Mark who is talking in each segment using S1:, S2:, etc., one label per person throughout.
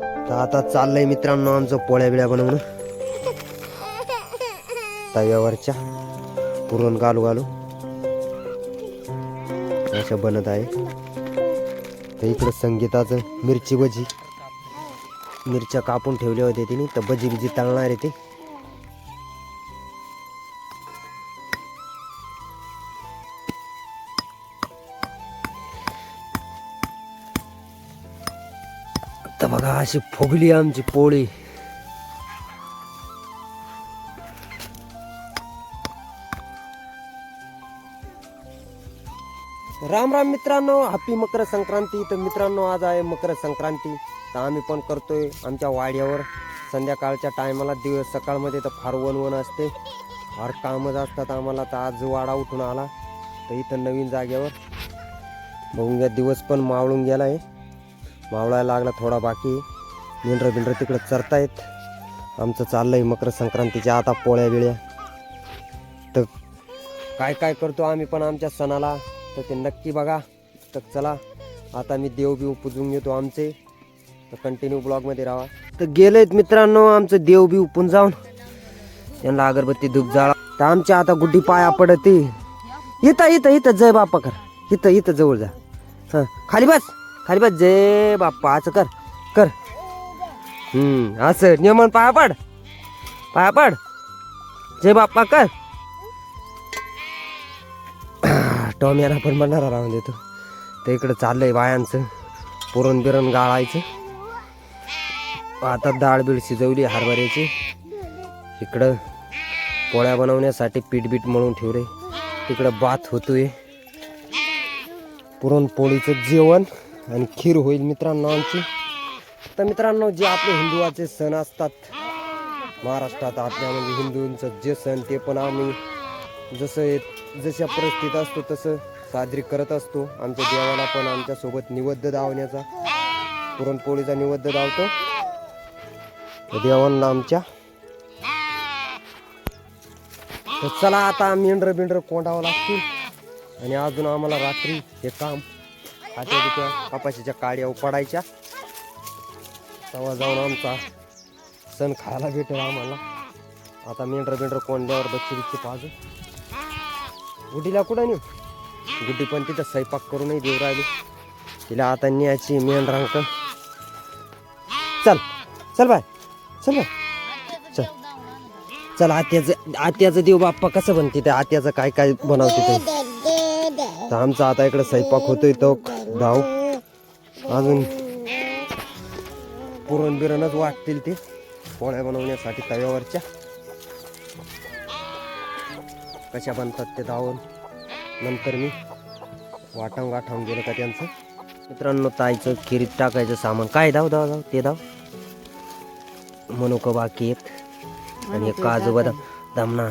S1: तर आता चाललंय मित्रांनो आमचं पोळ्या बिळ्या बनवणं. तव्यावरच्या पुरण घालू घालू. अशा बनत आहे. तर इकडं संगीताचं मिरची भजी. मिरच्या कापून ठेवल्या होत्या तिने तर भजी बिजी तळणार आहे ते. तर बघा अशी फुगली आमची पोळी. राम राम मित्रांनो हॅपी मकर संक्रांती. तर मित्रांनो आज आहे मकर संक्रांती. तर आम्ही पण करतोय आमच्या वाड्यावर. संध्याकाळच्या टायमाला दिवस सकाळमध्ये तर फार वन वन असते. फार कामच असतात आम्हाला. तर आज वाडा उठून आला. तर इथं नवीन जागेवर. बघून घ्या दिवस पण मावळून गेला आहे मावळायला लागला थोडा बाकी. मेंढरं बिंढरं तिकडं चरतायत. आमचं चाललं आहे मकर संक्रांतीच्या आता पोळ्या बिळ्या. तर काय काय करतो आम्ही पण आमच्या सणाला? तर ते नक्की बघा. तर चला आता मी देव बिव पुजून घेतो आमचे. तर कंटिन्यू ब्लॉगमध्ये राहा. तर गेलेत मित्रांनो आमचं देव बिव पुंजावून. जाऊन त्यांना अगरबत्ती धूप जाळा. तर आमच्या आता गुड्डी पाया पडते. इथं इथं इथं जय बापा कर इथं इथं जवळ जा. हां खाली बस. खाली बस जे बाप्पा असं कर कर. हम्म असं. नियमन पाया पड. पाया पड. जे बाप्पा कर. टॉम्याला पण बनणारा राहून देतो. तर इकडं चाललंय बायांचं. पुरण बिरण गाळायचं. आता डाळ बीळ शिजवली हरभऱ्याची. इकडं पोळ्या बनवण्यासाठी पीठ बीठ मळून ठेवले तिकडं भात होतोय. पुरणपोळीचं जेवण. आणि खीर होईल मित्रांनो आमची. तर मित्रांनो जे आपले हिंदुवाचे सण असतात महाराष्ट्रात आपल्या म्हणजे हिंदूंचं जे सण ते पण आम्ही जसं जशा परिस्थितीत असतो तसं साजरी करत असतो. आमच्या देवाला पण आमच्यासोबत निवद्द धावण्याचा पुरणपोळीचा निवद्द धावतो. तर देवांना आमच्या. तर चला आता मेंढर बिंडर कोंडावं लागतील. आणि अजून आम्हाला रात्री हे काम हात्या तिथं कपाशीच्या काड्या पडायच्या तेव्हा जाऊन आमचा सण खायला भेटेल आम्हाला. आता मेंढर बिंढर कोंड्यावर बच्ची बिच्ची पाहतो गुड्डीला कुठं नेऊ? गुड्डी पण तिथं स्वयंपाक करूनही देऊ राहिली. तिला आता न्यायची मेंढरांक. चल चल बाय चल बाय. चल चल आत्याचं आत्याचं देव बाप्पा कसं बनते ते? आत्याचं काय काय बनवते ते? तर आमचा आता इकडे स्वयंपाक होतोय तो. धाव अजून पुरण बिरणच वाटतील ते पोळ्या बनवण्यासाठी तव्यावरच्या. कशा बनतात ते धावून नंतर मी वाटावून गाठावून गेलं का त्यांचं. मित्रांनो ताईचं खिरीत टाकायचं सामान. काय धाव धाव धाव ते धाव मनुक बाकी आहेत आणि काजू बदाम. दामना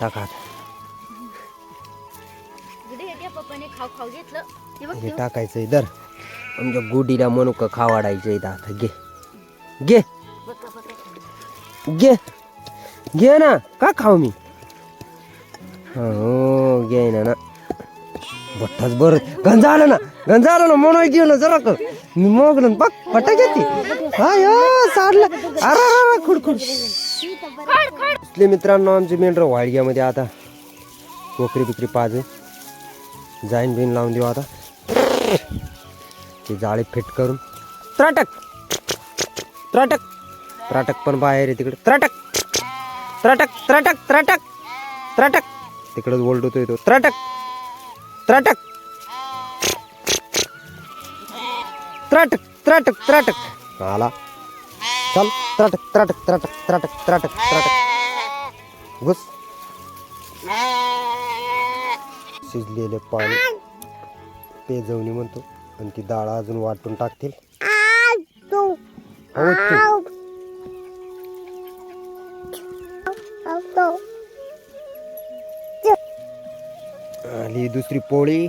S1: टाकात
S2: खाऊ खाऊ घेतलं.
S1: हे टाकायचं इधर आमच्या गुडीला मनुक खावाडायचं इथं आता. घे. घे. घे. घे ना. का खाऊ मी? हो घे ना ना. बट्टाच बर गंजा आलं ना. गंजा आलं ना. म्हणून घेऊ ना जरा कर मी मग ना बघ फटा घेते हाय साडला अरे खुडखुड मित्रांनो आमचे मेंढर वाडग्यामध्ये आता. कोकरी बिकरी पाज. जाईन बिन लावून देऊ आता. ते जाळे फिट करून. त्राटक. त्राटक. त्राटक पण बाहेर आहे तिकडे. त्राटक. त्राटक त्राटक त्राटक. त्राटक. तिकडे ओलडतो येतो त्राटक. त्राटक. त्राटक त्राटक त्राटक. आला. चल. त्राटक त्राटक त्राटक त्राटक त्राटक त्राटक. घुस. शिजलेले पाणी. पेजवणी म्हणतो. आणि ती डाळ अजून वाटून टाकतील. हो. आली दुसरी पोळी.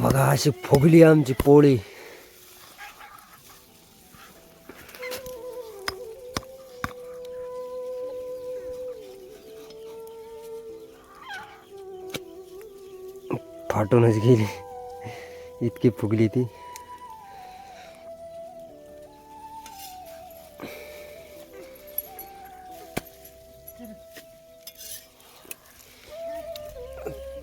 S1: बघा अशी फुगली आमची पोळी. फाटूनच गेली. इतकी फुगली ती.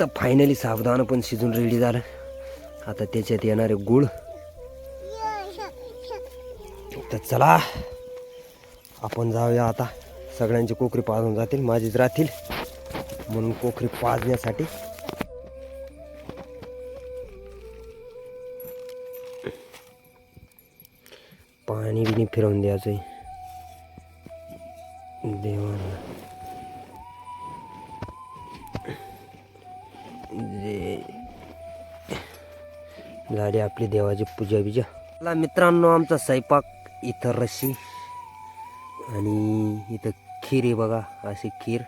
S1: तर फायनली साबुदाणा पण शिजून रेडी झालं. आता त्याच्यात येणारे गुळ. तर चला आपण जाऊया आता. सगळ्यांची कोकरी पाजून जातील माझीच राहतील. म्हणून कोकरी पाजण्यासाठी. पाणी बिनी फिरवून द्यायचं देवाला. जे झाली आपली देवाची पूजा बिजा. मला मित्रांनो आमचा स्वयंपाक इथं रशी. आणि इथं खीर आहे बघा अशी खीर.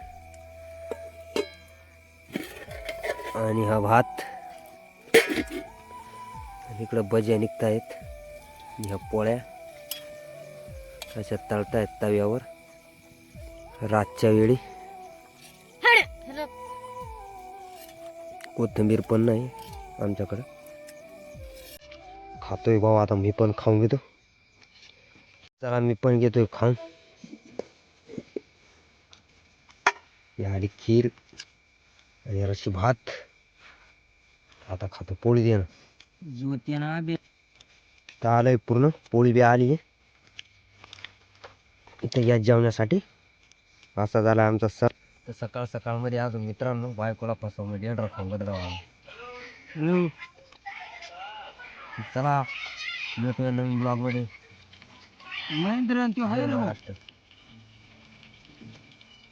S1: आणि हा भात. आणि इकडं भज्या निघतायत. आणि ह्या पोळ्या. अशा तळतायत तव्यावर. रातच्या वेळी. कोथिंबीर पण नाही आमच्याकडं. खातोय भाऊ आता मी पण खाऊन घेतो. चला मी पण घेतोय खाऊन. याडी खीर आणि रशी भात. आता खातो पोळी दे ना तर आलंय पूर्ण पोळी बी आली. इथं या जेवण्यासाठी असा झाला आमचा सर तर सकाळ सकाळमध्ये अजून मित्रांनो बायकोला फसवून डेंडर खाऊन बदलावा चला भेटूया नवीन ब्लॉगमध्ये
S3: महेंद्र आणि तो आहे
S1: महाराष्ट्र.